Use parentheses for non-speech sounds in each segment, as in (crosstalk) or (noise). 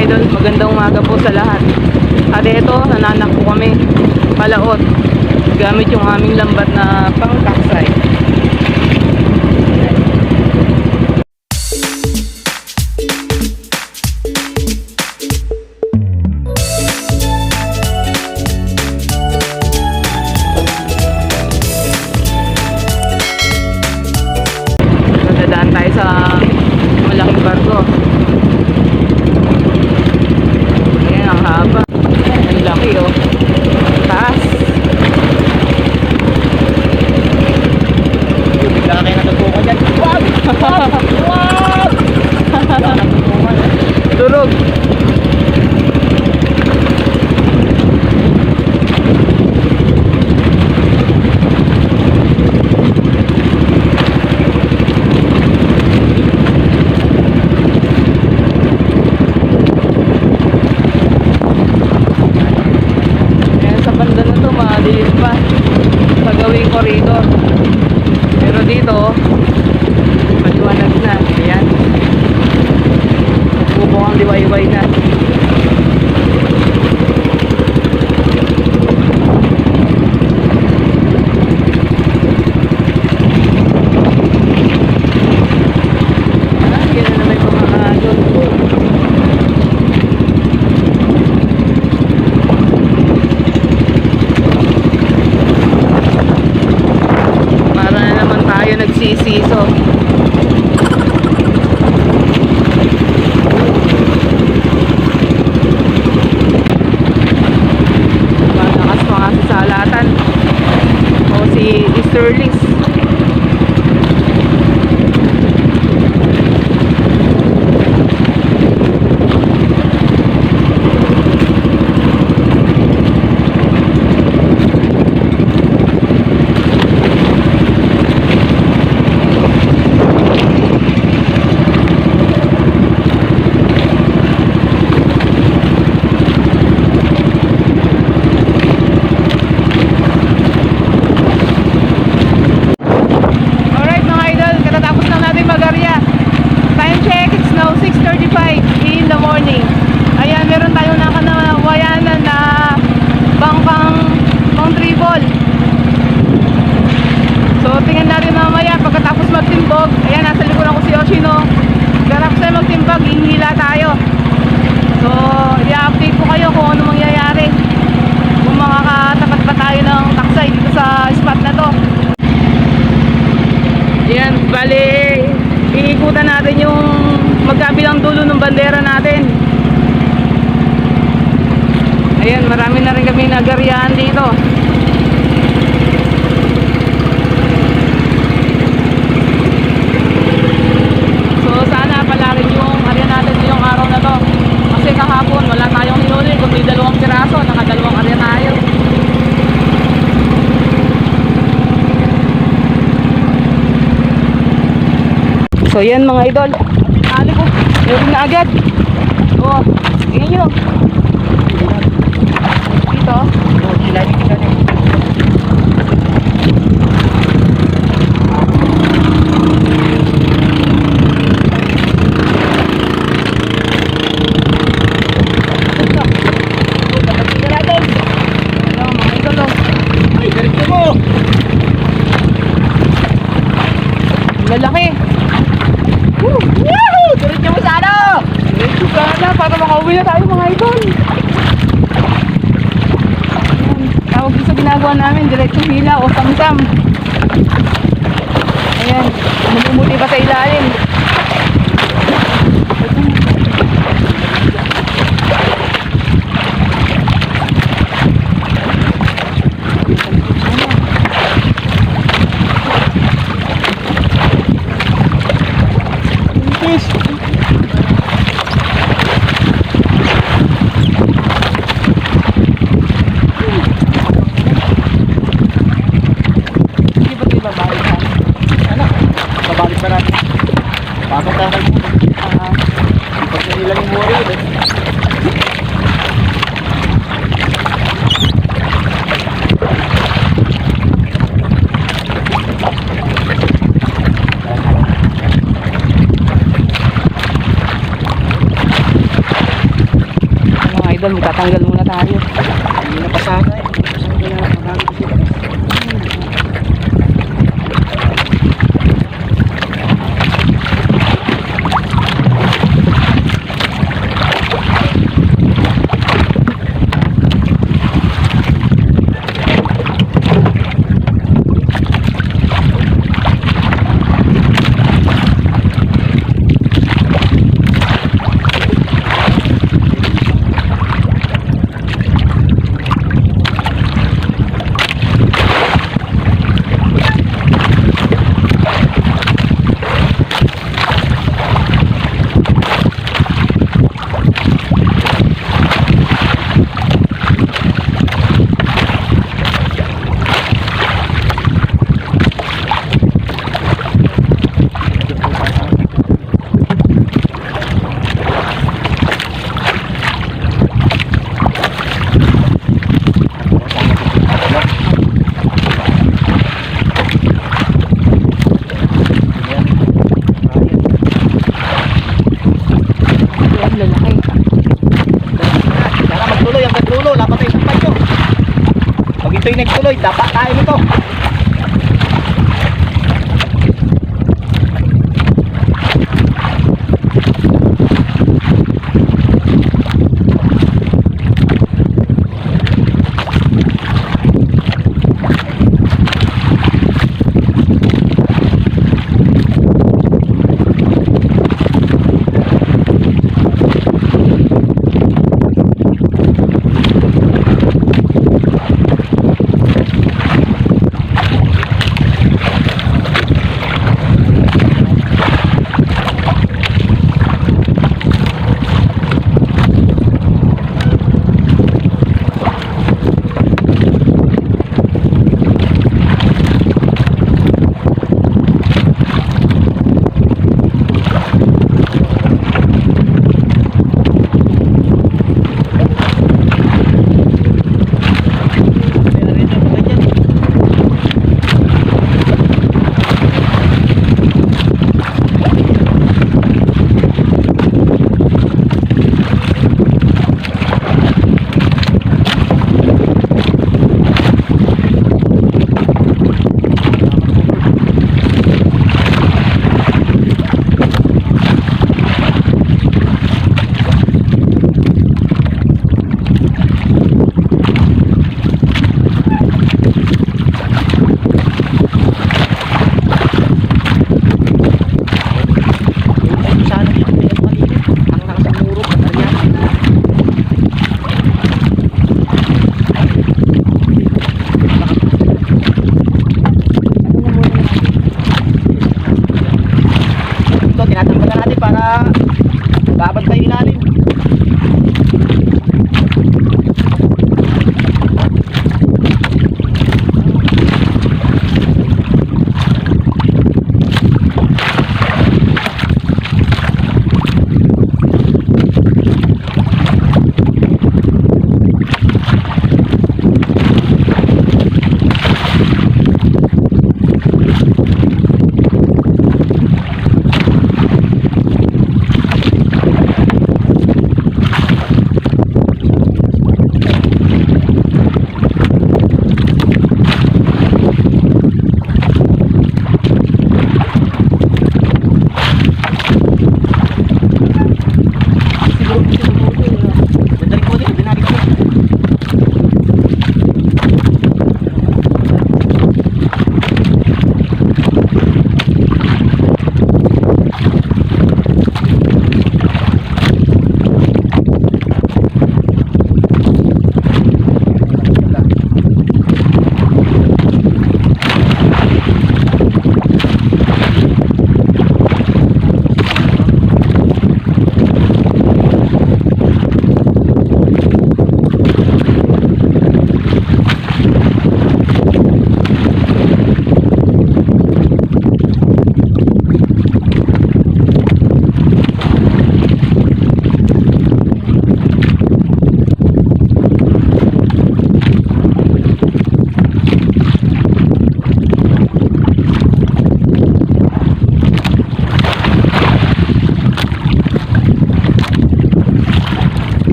idol, magandang umaga po sa lahat. At ito, nananak po kami palaot gamit yung aming lambat na pang-taksay. maliwayway na. Stirlings. So yan mga idol. Pinali ko. Meron na agad. Oh, tingnan nyo. Welcome! Idol, magtatanggal muna tayo. Hindi na pa sana eh. Kaya magagamit ko sila? Ayan, lalaki. Kaya magtuloy ang dulo, dapat tayo sa panyo. Pag ito'y nagtuloy, dapat tayo nito.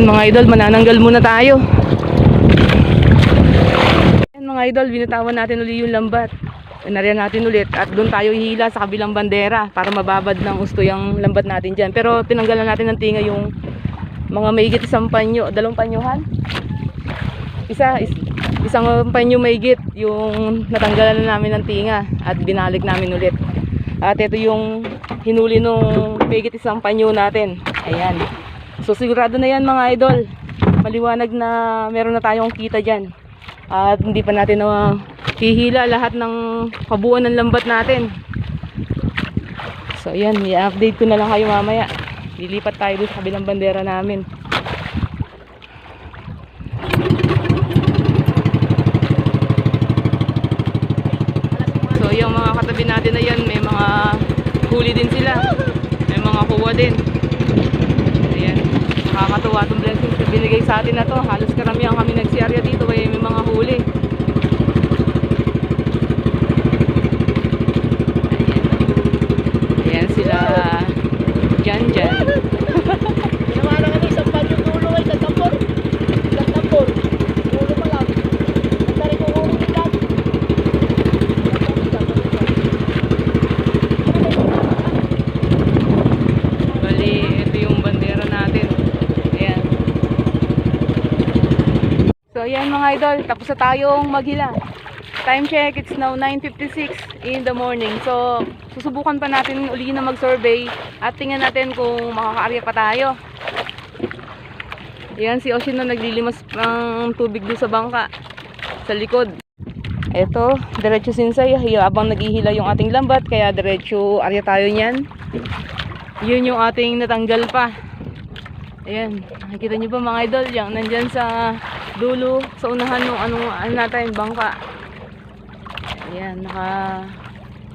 Ayan mga idol, manananggal muna tayo. Ayan mga idol, binitawan natin uli yung lambat. Nariyan natin ulit at doon tayo hihila sa kabilang bandera para mababad ng gusto yung lambat natin dyan. Pero tinanggalan natin ng tinga yung mga maigit isang panyo, dalawang panyohan. Isa, is, isang panyo maigit yung natanggalan na namin ng tinga at binalik namin ulit. At ito yung hinuli nung maigit isang panyo natin. Ayan. So sigurado na yan mga idol. Maliwanag na meron na tayong kita dyan. At hindi pa natin na hihila lahat ng kabuuan ng lambat natin. So ayan, i-update ko na lang kayo mamaya. Lilipat tayo doon sa kabilang bandera namin. So yung mga katabi natin na yan, may mga huli din sila. May mga kuwa din. Nakakatuwa itong blessings na binigay sa atin na to. Halos karamihan kami nagsiarya dito kaya may mga huli. Ayan. Ayan sila. Dyan dyan. Ginawa na kami isang bagyo tulo ay tatapor. Tatapor. Tulo pa lang. Ang tari ko kung ulit Bali, ito yung bandera natin. Ayan. So, ayan mga idol. Tapos na tayong maghila. Time check, it's now 9.56 in the morning. So, susubukan pa natin uli na mag-survey at tingnan natin kung makakaarya pa tayo. Ayan, si Oshin na naglilimas ng tubig doon sa bangka. Sa likod. Ito, diretso sinsay. Habang naghihila yung ating lambat, kaya diretso arya tayo niyan. Yun yung ating natanggal pa. Ayan, nakikita nyo ba mga idol? Yung nandyan sa dulo, sa unahan ng anong ano natin, bangka. Ayan, naka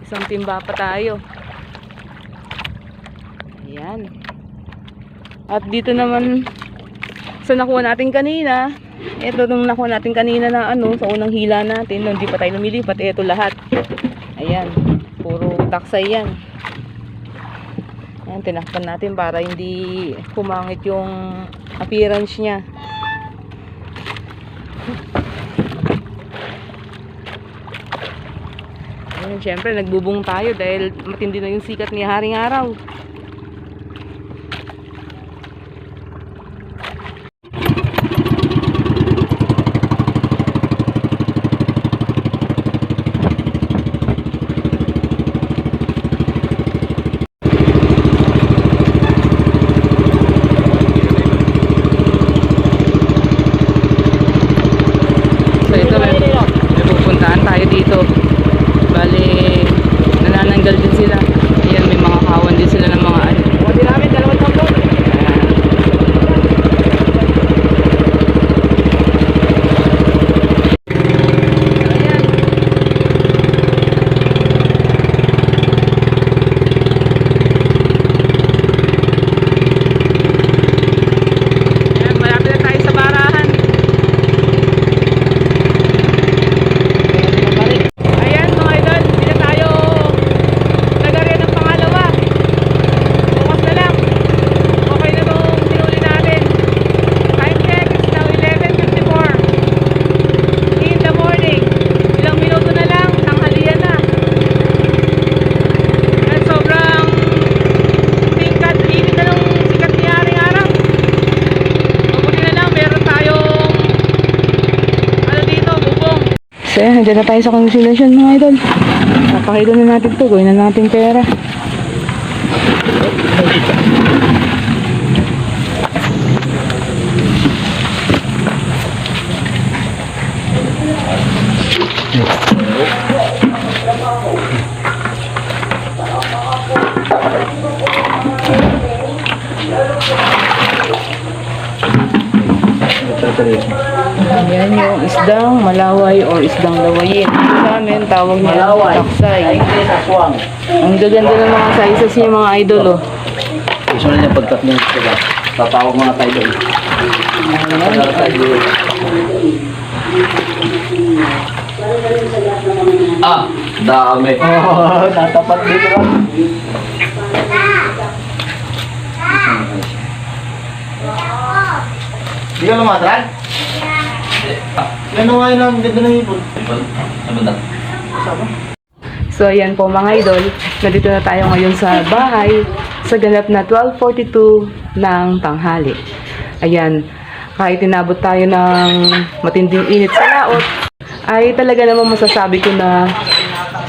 isang timba pa tayo. Ayan. At dito naman sa nakuha natin kanina, ito nung nakuha natin kanina na ano, sa unang hila natin, nung di pa tayo lumilipat, ito lahat. Ayan, puro taksay yan. Ayan, tinakpan natin para hindi kumangit yung appearance niya. Ayan, syempre nagbubong tayo dahil matindi na yung sikat ni Haring Araw. So ito may, may pupuntahan tayo dito. Bali, nanananggal din sila. Ayan, may mga kawan din sila ng mga ano. Pwede namin dalawang tampon. Ayan, malapit na tayo sa barahan. Ayan mga idol, hindi na tayo nagariyan ng pangalawa. Bukas na lang. Okay na itong sinuli natin. Time check is now 11.54 in the morning. Ilang minuto na lang, tanghalian na. At sobrang sikat, init na nung sikat ni Haring Araw. Mabuti na lang, meron tayong ano dito, bubong. So yan, nandiyan na tayo sa consolation mga idol. Napakita na natin to, gawin na natin pera. Yan yung isdang malaway or isdang lawayin. Sa amin, tawag niya Malaway. taksay. Ang gaganda ng mga sizes niya mga idol oh. Gusto na niya pagkat niya. Diba? Tatawag mga tayo doon. Tatawag tayo doon. Ah, dami. (laughs) Oh, natapat dito lang. Hindi ka lumatran? Yan nga yun ang ganda ng ipon. Sama? So ayan po mga idol, nandito na tayo ngayon sa bahay sa ganap na 12.42 ng tanghali. Ayan, kahit inabot tayo ng matinding init sa laot, ay talaga naman masasabi ko na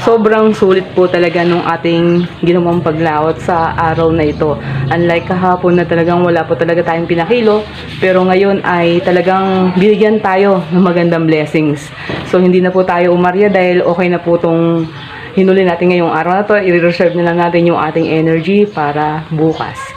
sobrang sulit po talaga nung ating ginawang paglaot sa araw na ito. Unlike kahapon na talagang wala po talaga tayong pinakilo, pero ngayon ay talagang binigyan tayo ng magandang blessings. So hindi na po tayo umarya dahil okay na po tong hinuli natin ngayong araw na to. I-reserve na lang natin yung ating energy para bukas.